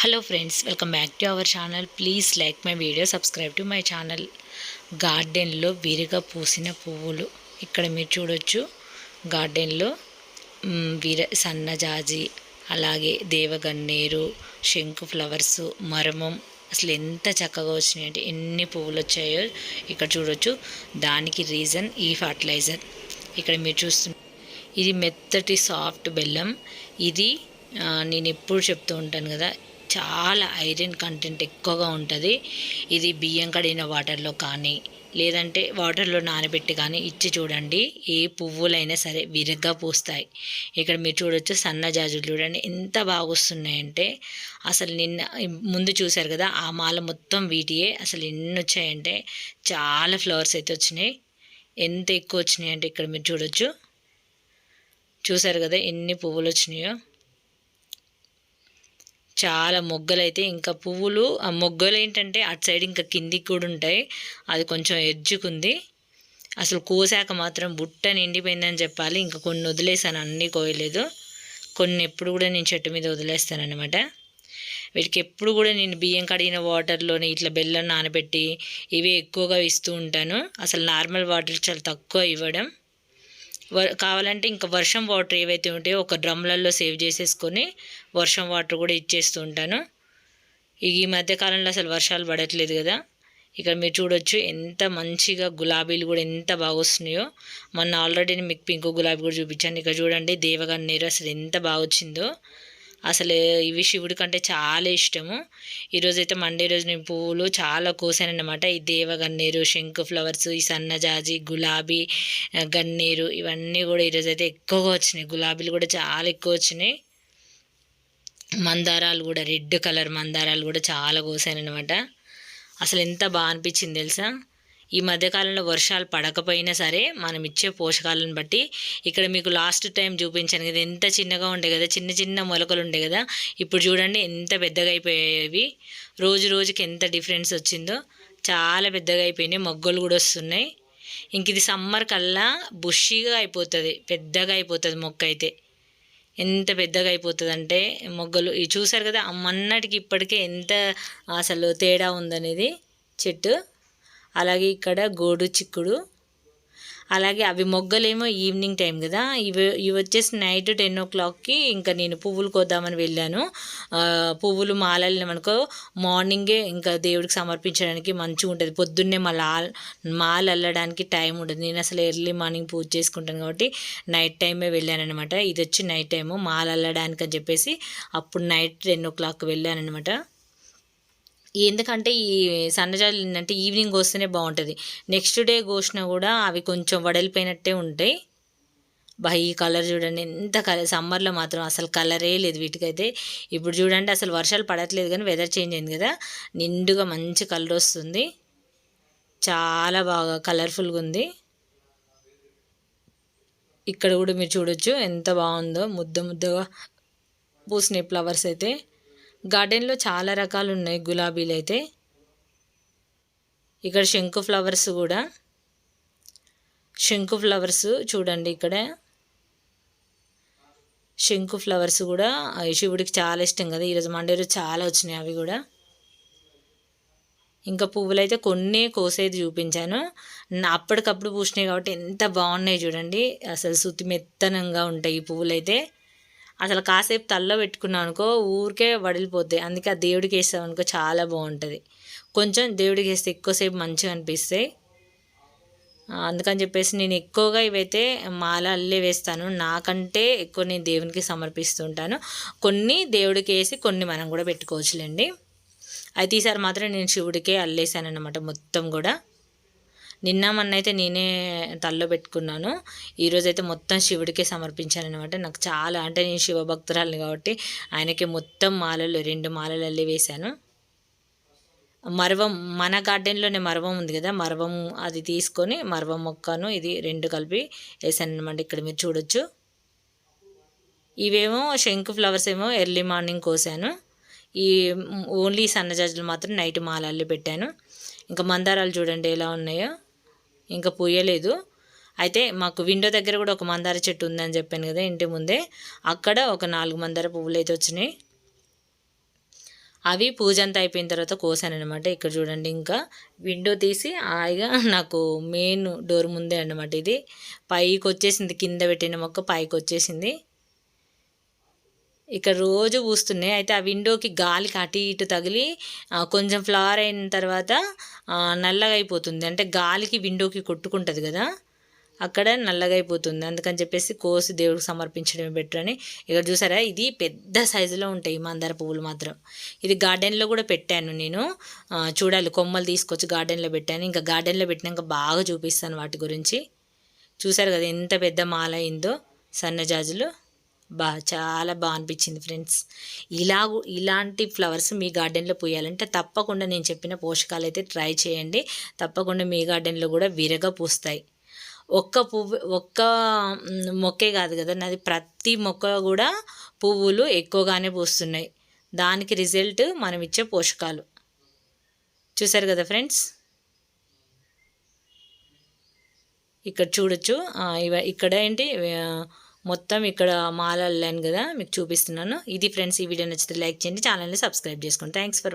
Hello friends welcome back to our channel please like my video subscribe to my channel గార్డెన్లో విరిగా పూసిన పువ్వులు. ఇక్కడ మీరు చూడొచ్చు. గార్డెన్లో వీర సన్నజాజి అలాగే దేవగన్నేరు శంకు ఫ్లవర్స్ మరమం. అసలు ఎంత చక్కగా వచ్చినాయంటే ఎన్ని పువ్వులు వచ్చాయో ఇక్కడ చూడొచ్చు. దానికి రీజన్ ఈ ఫర్టిలైజర్ ఇక్కడ మీరు చూస్తున్న ఇది మెత్తటి సాఫ్ట్ బెల్లం. ఇది నేను ఎప్పుడు చెప్తూ ఉంటాను కదా చాలా ఐరన్ కంటెంట్ ఎక్కువగా ఉంటుంది. ఇది బియ్యం కడిగిన వాటర్లో కానీ లేదంటే వాటర్లో నానబెట్టి కానీ ఇచ్చి చూడండి. ఏ పువ్వులైనా సరే విరగ్గా పూస్తాయి. ఇక్కడ మీరు చూడొచ్చు సన్నజాజులు చూడండి. ఎంత బాగొస్తున్నాయంటే అసలు నిన్న ముందు చూశారు కదా ఆ మాల మొత్తం వీటియే. అసలు ఎన్ని వచ్చాయంటే చాలా ఫ్లవర్స్ అయితే వచ్చినాయి. ఎంత ఎక్కువ వచ్చినాయి అంటే ఇక్కడ మీరు చూడొచ్చు. చూశారు కదా ఎన్ని పువ్వులు వచ్చినాయో. చాలా మొగ్గలైతే ఇంకా పువ్వులు ఆ మొగ్గలు ఏంటంటే అటు సైడ్ ఇంకా కిందికి కూడా ఉంటాయి. అది కొంచెం ఎజ్జుకుంది. అసలు కోసాక మాత్రం బుట్ట నిండిపోయిందని చెప్పాలి. ఇంకా కొన్ని వదిలేసాను అన్నీ కోయలేదు. కొన్ని ఎప్పుడు కూడా నేను చెట్టు మీద వదిలేస్తానమాట వీటికి ఎప్పుడు కూడా నేను బియ్యం కడిగిన వాటర్లోనే ఇట్లా బెల్లం నానబెట్టి ఇవి ఎక్కువగా ఇస్తూ ఉంటాను. అసలు నార్మల్ వాటర్ చాలా తక్కువ ఇవ్వడం. కావాలంటే ఇంకా వర్షం వాటర్ ఏవైతే ఉంటాయో ఒక డ్రమ్లలో సేవ్ చేసేసుకొని వర్షం వాటర్ కూడా ఇచ్చేస్తూ ఉంటాను. ఈ మధ్యకాలంలో అసలు వర్షాలు పడట్లేదు కదా. ఇక్కడ మీరు చూడొచ్చు ఎంత మంచిగా గులాబీలు కూడా ఎంత బాగా వస్తున్నాయో. మొన్న ఆల్రెడీ నేను మీకు పింక్ గులాబీ కూడా చూపించాను. ఇక్కడ చూడండి దేవగన్నేరు అసలు ఎంత బాగా వచ్చిందో. అసలు ఇవి శివుడి కంటే చాలా ఇష్టము. ఈరోజైతే మండే రోజు నేను పువ్వులు చాలా కోసానన్నమాట. ఈ దేవగన్నేరు శంకు ఫ్లవర్స్ ఈ సన్నజాజి గులాబీ గన్నేరు ఇవన్నీ కూడా ఈరోజైతే ఎక్కువగా వచ్చినాయి. గులాబీలు కూడా చాలా ఎక్కువ వచ్చినాయి. మందారాలు కూడా రెడ్ కలర్ మందారాలు కూడా చాలా కోసానమాట అసలు ఎంత బాగా అనిపించింది తెలుసా? ఈ మధ్యకాలంలో వర్షాలు పడకపోయినా సరే మనం ఇచ్చే పోషకాలను బట్టి ఇక్కడ మీకు లాస్ట్ టైం చూపించాను కదా ఎంత చిన్నగా ఉండే కదా చిన్న చిన్న మొలకలు ఉండే కదా ఇప్పుడు చూడండి ఎంత పెద్దగా అయిపోయేవి. రోజు రోజుకి ఎంత డిఫరెన్స్ వచ్చిందో చాలా పెద్దగా అయిపోయినాయి మొగ్గలు కూడా వస్తున్నాయి. ఇంక ఇది సమ్మర్ కల్లా బుషిగా అయిపోతుంది పెద్దగా అయిపోతుంది మొక్క అయితే. ఎంత పెద్దగా అయిపోతుంది అంటే మొగ్గలు ఇవి చూసారు కదా అమ్మన్నటికి ఇప్పటికే ఎంత అసలు తేడా ఉందనేది చెట్టు. అలాగే ఇక్కడ గోడు చిక్కుడు. అలాగే అవి మొగ్గలేమో ఈవినింగ్ టైం కదా. ఇవి ఇవి వచ్చేసి నైట్ టెన్ ఓ క్లాక్కి ఇంకా నేను పువ్వులు కోద్దామని వెళ్ళాను. పువ్వులు మాలలు అనుకో మార్నింగే ఇంకా దేవుడికి సమర్పించడానికి మంచిగా ఉంటుంది. పొద్దున్నే మళ్ళీ మాల అల్లడానికి టైం ఉంటుంది నేను అసలు ఎర్లీ మార్నింగ్ పూజ చేసుకుంటాను కాబట్టి నైట్ టైమే వెళ్ళాను అనమాట ఇది వచ్చి నైట్ టైము. మాల అల్లడానికి అని చెప్పేసి అప్పుడు నైట్ టెన్ ఓ క్లాక్ వెళ్ళాను అనమాట ఎందుకంటే ఈ సన్నజాజులు ఏంటంటే ఈవినింగ్ వస్తేనే బాగుంటుంది. నెక్స్ట్ డే కోసినా కూడా అవి కొంచెం వడలిపోయినట్టే ఉంటాయి. బా ఈ కలర్ చూడండి ఎంత కలర్ సమ్మర్లో మాత్రం అసలు కలరే లేదు వీటికైతే. ఇప్పుడు చూడండి అసలు వర్షాలు పడట్లేదు కానీ వెదర్ చేంజ్ అయింది కదా. నిండుగా మంచి కలర్ వస్తుంది. చాలా బాగా కలర్ఫుల్గా ఉంది. ఇక్కడ కూడా మీరు చూడొచ్చు ఎంత బాగుందో. ముద్ద ముద్దగా పూసినాయి ఫ్లవర్స్ అయితే. గార్డెన్లో చాలా రకాలు ఉన్నాయి గులాబీలు అయితే ఇక్కడ శంకు ఫ్లవర్స్ కూడా. శంకు ఫ్లవర్స్ చూడండి ఇక్కడ. శంకు ఫ్లవర్స్ కూడా. శివుడికి చాలా ఇష్టం కదా. ఈరోజు మండే రోజు చాలా వచ్చినాయి అవి కూడా. ఇంకా పువ్వులు అయితే కొన్ని కోసేది చూపించాను. నా అప్పటికప్పుడు పూసినాయి కాబట్టి ఎంత బాగున్నాయి చూడండి. అసలు శుతి మెత్తనంగా ఉంటాయి ఈ పువ్వులు అయితే అసలు కాసేపు తల్లో పెట్టుకున్నాం అనుకో ఊరికే వడిలిపోద్ది. అందుకే ఆ దేవుడికి వేస్తాం అనుకో చాలా బాగుంటుంది. కొంచెం దేవుడికి వేస్తే ఎక్కువసేపు మంచిగా అనిపిస్తాయి అందుకని చెప్పేసి నేను ఎక్కువగా ఇవైతే మాల అల్లే వేస్తాను. నాకంటే ఎక్కువ నేను దేవునికి సమర్పిస్తుంటాను. కొన్ని దేవుడికి వేసి కొన్ని మనం కూడా పెట్టుకోవచ్చులేండి. అయితే ఈసారి మాత్రం నేను శివుడికే అల్లేసాను అనమాట మొత్తం కూడా. నిన్న మొన్న అయితే నేనే తల్లో పెట్టుకున్నాను. ఈరోజు అయితే మొత్తం శివుడికే సమర్పించాను అనమాట నాకు చాలా అంటే నేను శివభక్తురాలిని కాబట్టి ఆయనకి మొత్తం మాలలు రెండు మాలలు అల్లి వేశాను. మరవం మన గార్డెన్లోనే మరవం ఉంది కదా మరవం అది తీసుకొని మరవం మొక్కను ఇది రెండు కలిపి వేసాను అనమాట ఇక్కడ మీరు చూడొచ్చు. ఇవేమో శంకు ఫ్లవర్స్ ఏమో ఎర్లీ మార్నింగ్ కోసాను. ఈ ఓన్లీ సన్నజాజులు మాత్రం నైట్ మాలల్లి పెట్టాను. ఇంకా మందారాలు చూడండి ఎలా ఉన్నాయో. ఇంకా పూయలేదు. అయితే మాకు విండో దగ్గర కూడా ఒక మందార చెట్టు ఉందని చెప్పాను కదా ఇంటి ముందే. అక్కడ ఒక నాలుగు మందార పువ్వులు అయితే వచ్చినాయి. అవి పూజ అంతా అయిపోయిన తర్వాత కోసాను అనమాట ఇక్కడ చూడండి ఇంకా. విండో తీసి హాయిగా నాకు మెయిన్ డోర్ ముందే అనమాట ఇది. పైకి వచ్చేసింది కింద పెట్టిన మొక్క పైకి వచ్చేసింది. ఇక్కడ రోజు పూస్తున్నాయి. అయితే ఆ విండోకి గాలికి అటు ఇటు తగిలి కొంచెం ఫ్లవర్ అయిన తర్వాత నల్లగా అయిపోతుంది అంటే గాలికి విండోకి కొట్టుకుంటుంది కదా అక్కడ నల్లగా అయిపోతుంది అందుకని చెప్పేసి కోసి దేవుడికి సమర్పించడమే బెటర్ అని. ఇక్కడ చూసారా? ఇది పెద్ద సైజులో ఉంటాయి మందార పువ్వులు మాత్రం. ఇది గార్డెన్లో కూడా పెట్టాను నేను. చూడాలి కొమ్మలు తీసుకొచ్చి గార్డెన్లో పెట్టాను. ఇంకా గార్డెన్లో పెట్టినాక బాగా చూపిస్తాను వాటి గురించి. చూసారు కదా ఎంత పెద్ద మాల అయిందో సన్నజాజులు. బా చాలా బాగా అనిపించింది ఫ్రెండ్స్. ఇలా ఇలాంటి ఫ్లవర్స్ మీ గార్డెన్లో పూయాలంటే తప్పకుండా నేను చెప్పిన పోషకాలు అయితే ట్రై చేయండి. తప్పకుండా మీ గార్డెన్లో కూడా విరగ పూస్తాయి. ఒక్క పువ్వు ఒక్క మొక్కే కాదు కదా నాది ప్రతి మొక్క కూడా పువ్వులు ఎక్కువగానే పూస్తున్నాయి. దానికి రిజల్ట్ మనం ఇచ్చే పోషకాలు. చూసారు కదా ఫ్రెండ్స్? ఇక్కడ చూడొచ్చు. ఇవ ఇక్కడ ఏంటి మొత్తం ఇక్కడ మాల అల్లాను కదా మీకు చూపిస్తున్నాను. ఇది ఫ్రెండ్స్ ఈ వీడియో నచ్చితే లైక్ చేయండి ఛానల్ని సబ్స్క్రైబ్ చేసుకోండి. Thanks for